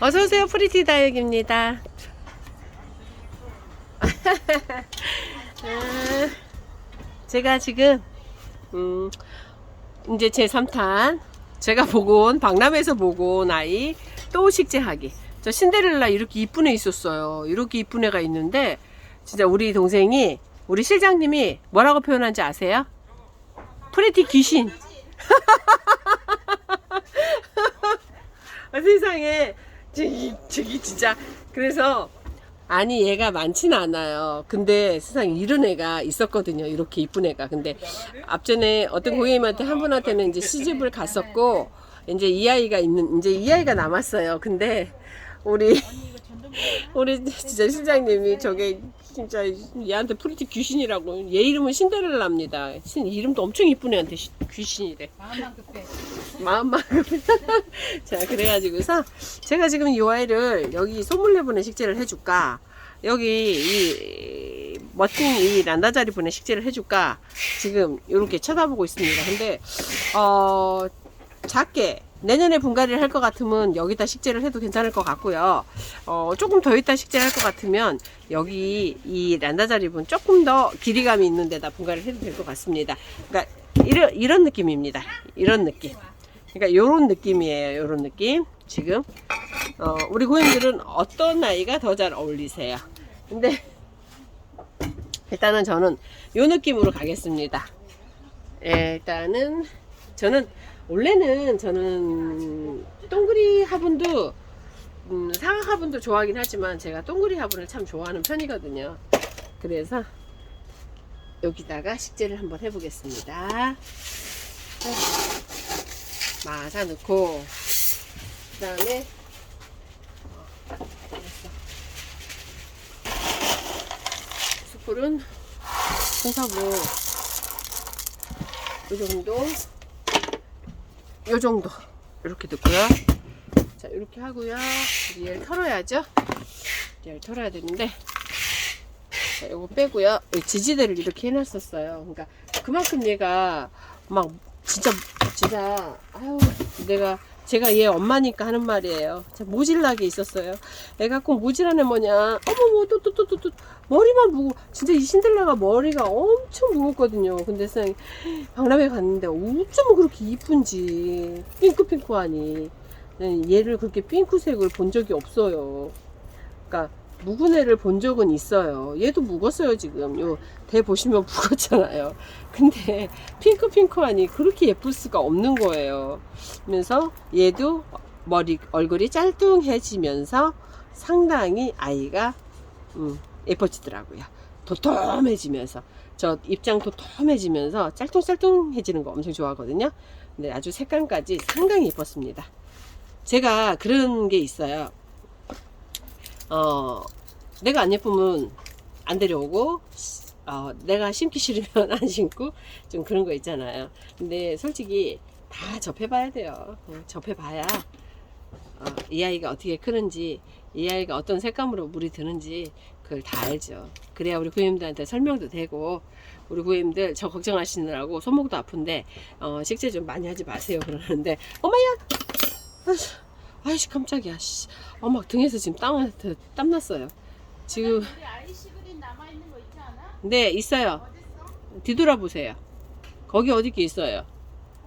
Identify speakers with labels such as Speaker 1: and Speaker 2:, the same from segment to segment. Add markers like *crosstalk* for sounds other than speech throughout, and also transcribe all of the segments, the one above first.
Speaker 1: 어서오세요. 프리티 다육입니다. *laughs* 아, 제가 지금, 음, 이제 제 3탄, 제가 보고 온, 박람회에서 보고 온 아이, 또 식재하기. 저 신데렐라 이렇게 이쁜 애 있었어요. 이렇게 이쁜 애가 있는데, 진짜 우리 동생이, 우리 실장님이 뭐라고 표현한지 아세요? 프리티 귀신. *laughs* 아, 세상에 저기, 저기 진짜. 그래서 아니 얘가 많진 않아요. 근데 세상에 이런 애가 있었거든요. 이렇게 이쁜 애가. 근데 앞전에 어떤 고객님한테 한 분한테는 이제 시집을 갔었고 이제 이 아이가 있는 이제 이 아이가 남았어요. 근데 우리 우리 진짜 실장님이 저게 진짜 얘한테 프리티 귀신이라고. 얘 이름은 신데렐라입니다. 신 이름도 엄청 이쁜 애한테 시- 귀신이래.
Speaker 2: 마음만 급해.
Speaker 1: 마음만 자 그래가지고서 제가 지금 이 아이를 여기 소물 내분의 식재를 해줄까? 여기 이 멋진 이 란다자리 분의 식재를 해줄까? 지금 이렇게 쳐다보고 있습니다. 근데 어 작게 내년에 분갈이를 할 것 같으면 여기다 식재를 해도 괜찮을 것 같고요. 어, 조금 더 있다 식재를 할것 같으면 여기 이 란다자리분 조금 더 길이감이 있는 데다 분갈이를 해도 될 것 같습니다. 그러니까 이런, 이런 느낌입니다. 이런 느낌. 그러니까 요런 느낌이에요. 요런 느낌. 지금 어, 우리 고객님들은 어떤 나이가 더 잘 어울리세요? 근데 일단은 저는 요 느낌으로 가겠습니다. 예, 일단은 저는 원래는 저는 동그리 화분도 음, 상하 화분도 좋아하긴 하지만 제가 동그리 화분을 참 좋아하는 편이거든요. 그래서 여기다가 식재를 한번 해보겠습니다. 마사 넣고 그 다음에 숯불은 홍사부 이 정도 요 정도. 이렇게 넣고요. 자 이렇게 하고요. 얘를 털어야죠. 얘를 털어야 되는데. 자 요거 빼고요. 이 지지대를 이렇게 해놨었어요. 그러니까 그만큼 얘가 막 진짜 진짜 아유 내가 제가 얘 엄마니까 하는 말이에요. 참 모질나게 있었어요. 애가 꼭 모질한 애 뭐냐. 어머머 또 또 또 또 또 머리만 무거. 진짜 이 신들라가 머리가 엄청 무겁거든요. 근데 생 박람회 갔는데 어쩌면 그렇게 이쁜지 핑크핑크하니 네, 얘를 그렇게 핑크색을 본 적이 없어요. 그러니까 묵은 애를 본 적은 있어요. 얘도 묵었어요 지금. 요 대 보시면 *laughs* 묵었잖아요. 근데 핑크핑크하니 그렇게 예쁠 수가 없는 거예요. 그러면서 얘도 머리 얼굴이 짤뚱해지면서 상당히 아이가 음, 예뻐지더라고요. 도톰해지면서 저 입장 도톰해지면서 짤뚱짤뚱해지는 거 엄청 좋아하거든요. 근데 아주 색감까지 상당히 예뻤습니다. 제가 그런 게 있어요. 어, 내가 안 예쁘면 안 데려오고, 어, 내가 심기 싫으면 *laughs* 안 심고, 좀 그런 거 있잖아요. 근데 솔직히 다 접해봐야 돼요. 어, 접해봐야, 어, 이 아이가 어떻게 크는지, 이 아이가 어떤 색감으로 물이 드는지, 그걸 다 알죠. 그래야 우리 고객님들한테 설명도 되고, 우리 고객님들 저 걱정하시느라고 손목도 아픈데, 어, 식재 좀 많이 하지 마세요. 그러는데, 어머야! 아이씨, 깜짝이야. 씨. 어, 막 등에서 지금 땀, 땀 났어요. 지금,
Speaker 2: 않아?
Speaker 1: 네, 있어요. 뒤돌아보세요. 거기 어디 게 있어요?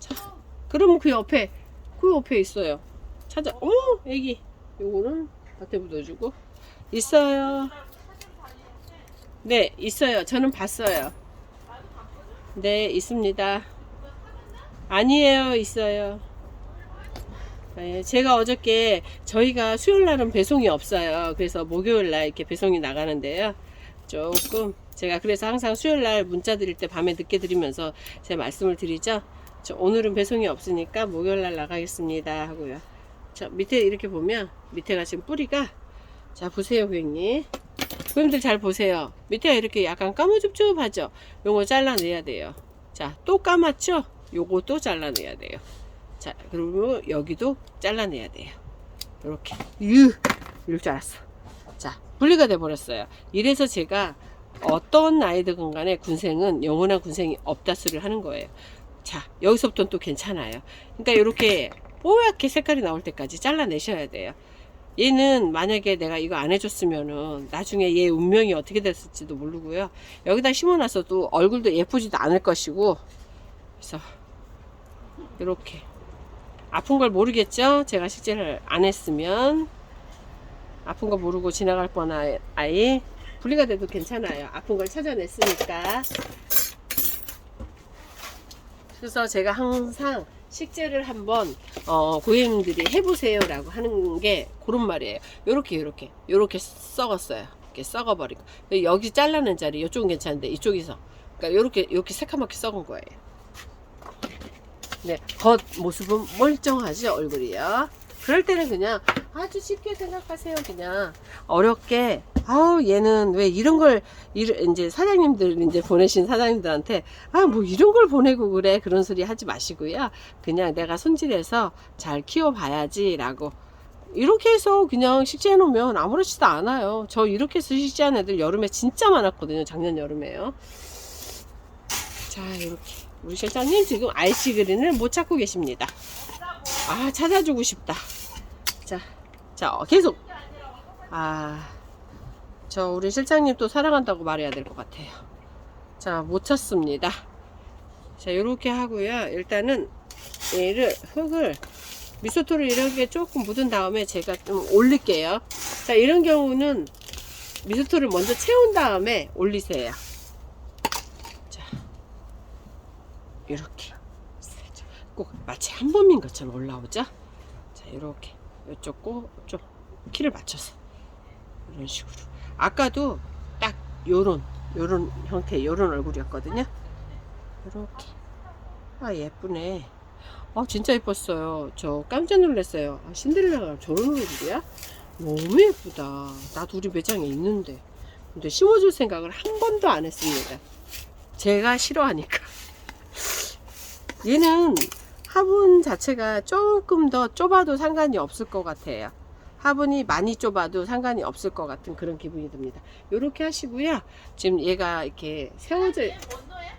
Speaker 1: 자, 그러면 그 옆에, 그 옆에 있어요. 찾아, 어머, 애기. 요거는 밭에 묻어주고. 있어요. 네, 있어요. 저는 봤어요. 네, 있습니다. 아니에요, 있어요. 네, 제가 어저께 저희가 수요일 날은 배송이 없어요. 그래서 목요일 날 이렇게 배송이 나가는데요. 조금 제가 그래서 항상 수요일 날 문자 드릴 때 밤에 늦게 드리면서 제가 말씀을 드리죠. 저 오늘은 배송이 없으니까 목요일 날 나가겠습니다 하고요. 저 밑에 이렇게 보면 밑에가 지금 뿌리가 자 보세요 고객님. 고객님들 잘 보세요. 밑에가 이렇게 약간 까무줍줍하죠. 요거 잘라내야 돼요. 자 또 까맣죠? 요것도 잘라내야 돼요. 자 그리고 여기도 잘라내야 돼요. 이렇게 유 이럴 줄 알았어. 자 분리가 돼 버렸어요. 이래서 제가 어떤 아이들건 간에 군생은 영원한 군생이 없다 소리를 하는 거예요. 자 여기서부터는 또 괜찮아요. 그러니까 이렇게 뽀얗게 색깔이 나올 때까지 잘라내셔야 돼요. 얘는 만약에 내가 이거 안 해줬으면은 나중에 얘 운명이 어떻게 됐을지도 모르고요. 여기다 심어놨어도 얼굴도 예쁘지도 않을 것이고 그래서 이렇게 아픈 걸 모르겠죠? 제가 식재를 안 했으면 아픈 거 모르고 지나갈 뻔한 아이 분리가 돼도 괜찮아요. 아픈 걸 찾아냈으니까. 그래서 제가 항상 식재를 한번 어, 고객님들이 해보세요라고 하는 게 그런 말이에요. 요렇게 요렇게 요렇게 썩었어요. 이렇게 썩어버리고 여기 잘라낸 자리 이쪽은 괜찮은데 이쪽에서 그러니까 요렇게 요렇게 새카맣게 썩은 거예요. 네, 겉 모습은 멀쩡하죠 얼굴이요. 그럴 때는 그냥 아주 쉽게 생각하세요. 그냥 어렵게 아우 얘는 왜 이런 걸 이제 사장님들 이제 보내신 사장님들한테 아 뭐 이런 걸 보내고 그래 그런 소리 하지 마시고요. 그냥 내가 손질해서 잘 키워봐야지라고 이렇게 해서 그냥 식재해 놓으면 아무렇지도 않아요. 저 이렇게 식재한 애들 여름에 진짜 많았거든요. 작년 여름에요. 자 이렇게 우리 실장님 지금 알씨 그린을 못 찾고 계십니다. 아 찾아주고 싶다. 자, 자 어, 계속 아. 저 우리 실장님 또 사랑한다고 말해야 될 것 같아요. 자, 못 쳤습니다. 자, 이렇게 하고요. 일단은 얘를 흙을 미소토를 이렇게 조금 묻은 다음에 제가 좀 올릴게요. 자, 이런 경우는 미소토를 먼저 채운 다음에 올리세요. 자, 이렇게 살짝 꼭 마치 한 번민 것처럼 올라오죠? 자, 이렇게 이쪽 꼭좀 키를 맞춰서 이런 식으로. 아까도 딱 요런 요런 형태 요런 얼굴이었거든요. 이렇게. 아 예쁘네. 아 진짜 예뻤어요. 저 깜짝 놀랐어요. 아, 신데렐라가 저런 얼굴이야? 너무 예쁘다. 나도 우리 매장에 있는데. 근데 심어줄 생각을 한 번도 안 했습니다. 제가 싫어하니까. 얘는 화분 자체가 조금 더 좁아도 상관이 없을 것 같아요 화분이 많이 좁아도 상관이 없을 것 같은 그런 기분이 듭니다. 이렇게 하시고요. 지금 얘가 이렇게 세워져,
Speaker 2: 얘 뭔노야?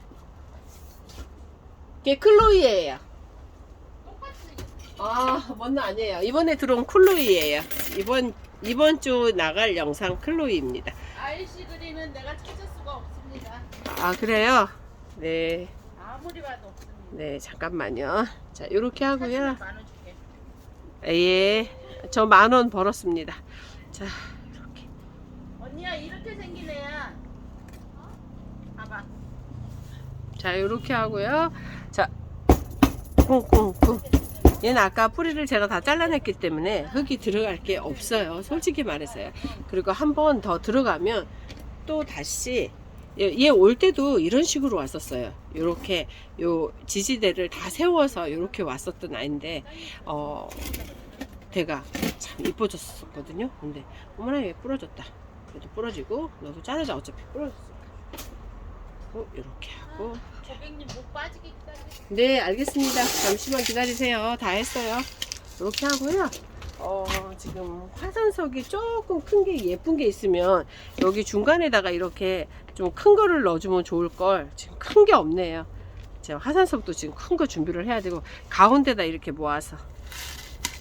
Speaker 1: 이게 클로이예요. 아, 뭔 아니에요. 이번에 들어온 클로이예요. 이번 이번 주 나갈 영상 클로이입니다.
Speaker 2: 아이시 그린은 내가 찾을 수가 없습니다.
Speaker 1: 아 그래요? 네,
Speaker 2: 아무리 봐도 없습니다.
Speaker 1: 네 잠깐만요. 자 이렇게 하고요.
Speaker 2: 줄게.
Speaker 1: 예, 저 만 원 벌었습니다. 자 이렇게.
Speaker 2: 언니야 이렇게 생긴 애야. 어? 봐봐.
Speaker 1: 자 이렇게 하고요 자 쿵쿵쿵 얘는 아까 뿌리를 제가 다 잘라냈기 때문에 흙이 들어갈 게 없어요 솔직히 말해서요 그리고 한 번 더 들어가면 또 다시 얘 올 때도 이런 식으로 왔었어요 요렇게 요 지지대를 다 세워서 요렇게 왔었던 아이인데 어 대가 참 이뻐졌었거든요 근데 어머나 얘 부러졌다 그래도 부러지고 너도 자르자 어차피 부러졌으니까 이렇게 하고
Speaker 2: 고객님 목 빠지게 기다리고.
Speaker 1: 네, 알겠습니다. 잠시만 기다리세요. 다 했어요. 이렇게 하고요. 어, 지금 화산석이 조금 큰 게 예쁜 게 있으면 여기 중간에다가 이렇게 좀 큰 거를 넣어주면 좋을 걸. 지금 큰 게 없네요. 제가 화산석도 지금 큰 거 준비를 해야 되고 가운데다 이렇게 모아서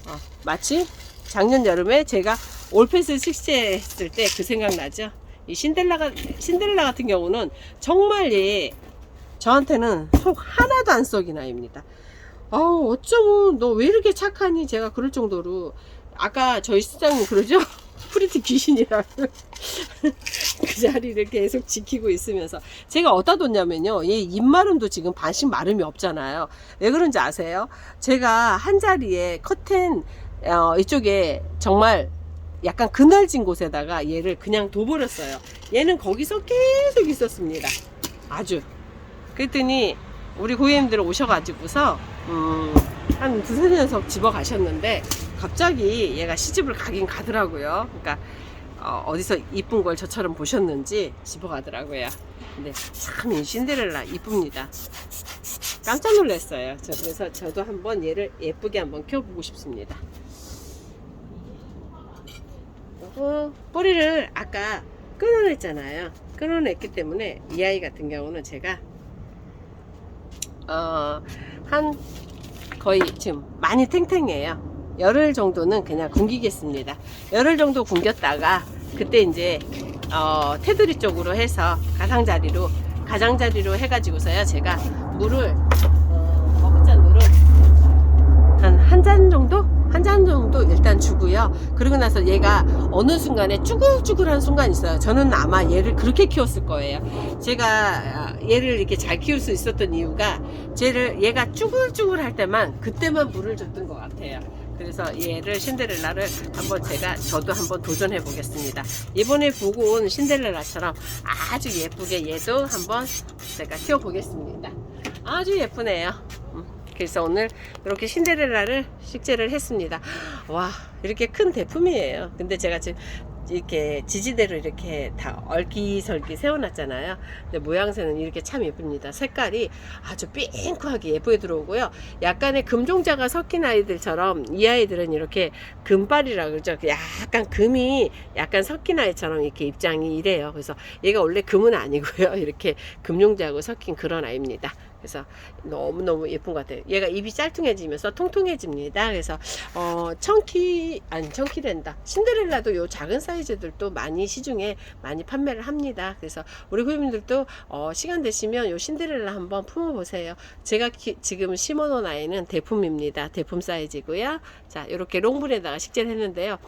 Speaker 1: 어, 마치 작년 여름에 제가 올패스 식재 했을 때 그 생각 나죠? 이 신데렐라가 신데렐라 같은 경우는 정말 얘 저한테는 속 하나도 안 썩인 아이입니다. 아우 어쩌면 너왜 이렇게 착하니? 제가 그럴 정도로. 아까 저희 시장님 그러죠? *laughs* 프리티 귀신이라고. *laughs* 그 자리를 계속 지키고 있으면서. 제가 어디다 뒀냐면요. 얘 입마름도 지금 반씩 마름이 없잖아요. 왜 그런지 아세요? 제가 한 자리에 커튼 어, 이쪽에 정말 약간 그늘진 곳에다가 얘를 그냥 둬버렸어요. 얘는 거기서 계속 있었습니다. 아주. 그랬더니 우리 고객님들 오셔가지고서 음, 한 두세 녀석 집어 가셨는데 갑자기 얘가 시집을 가긴 가더라고요. 그러니까 어, 디서 이쁜 걸 저처럼 보셨는지 집어 가더라고요. 근데 참 이 신데렐라 이쁩니다. 깜짝 놀랐어요. 저 그래서 저도 한번 얘를 예쁘게 한번 키워보고 싶습니다. 그리고 뿌리를 아까 끊어냈잖아요. 끊어냈기 때문에 이 아이 같은 경우는 제가 어, 한 거의 지금 많이 탱탱해요. 열흘 정도는 그냥 굶기겠습니다. 열흘 정도 굶겼다가 그때 이제 어, 테두리 쪽으로 해서 가장자리로 가장자리로 해가지고서요 제가 물을 어, 머그잔으로 한 한 잔 정도 한 잔 정도 일단 주고요. 그러고 나서 얘가 어느 순간에 쭈글쭈글한 순간이 있어요. 저는 아마 얘를 그렇게 키웠을 거예요. 제가 얘를 이렇게 잘 키울 수 있었던 이유가 쟤를 얘가 쭈글쭈글 할 때만 그때만 물을 줬던 것 같아요. 그래서 얘를 신데렐라를 한번 제가 저도 한번 도전해 보겠습니다. 이번에 보고 온 신데렐라처럼 아주 예쁘게 얘도 한번 제가 키워 보겠습니다. 아주 예쁘네요. 음, 그래서 오늘 이렇게 신데렐라를 식재를 했습니다. 와 이렇게 큰 대품이에요. 근데 제가 지금 이렇게 지지대로 이렇게 다 얼기설기 세워놨잖아요. 근데 모양새는 이렇게 참 예쁩니다. 색깔이 아주 핑크하게 예쁘게 들어오고요. 약간의 금종자가 섞인 아이들처럼 이 아이들은 이렇게 금발이라 그러죠. 약간 금이 약간 섞인 아이처럼 이렇게 입장이 이래요. 그래서 얘가 원래 금은 아니고요. *laughs* 이렇게 금종자하고 섞인 그런 아이입니다. 그래서 너무너무 예쁜 것 같아요. 얘가 입이 짤퉁해지면서 통통해집니다. 그래서 어 청키 아니 청키랜다 신데렐라도 요 작은 사이 즈들도 많이 시중에 많이 판매를 합니다. 그래서 우리 고객님들도 어 시간 되시면 요 신데렐라 한번 품어보세요. 제가 기- 지금 심어놓은 아이는 대품입니다. 대품 사이즈고요. 자 이렇게 롱분에다가 식재를 했는데요.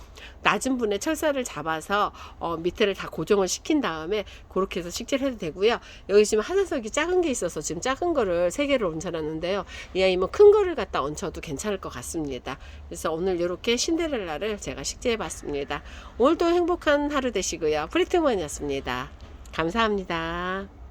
Speaker 1: 낮은 분에 철사를 잡아서 어, 밑에를 다 고정을 시킨 다음에 그렇게 해서 식재를 해도 되고요. 여기 지금 하나석이 작은 게 있어서 지금 작은 거를 세 개를 얹어놨는데요. 이 아이면 큰 거를 갖다 얹혀도 괜찮을 것 같습니다. 그래서 오늘 이렇게 신데렐라를 제가 식재해 봤습니다. 오늘도 행복한 하루 되시고요. 프리트먼이었습니다. 감사합니다.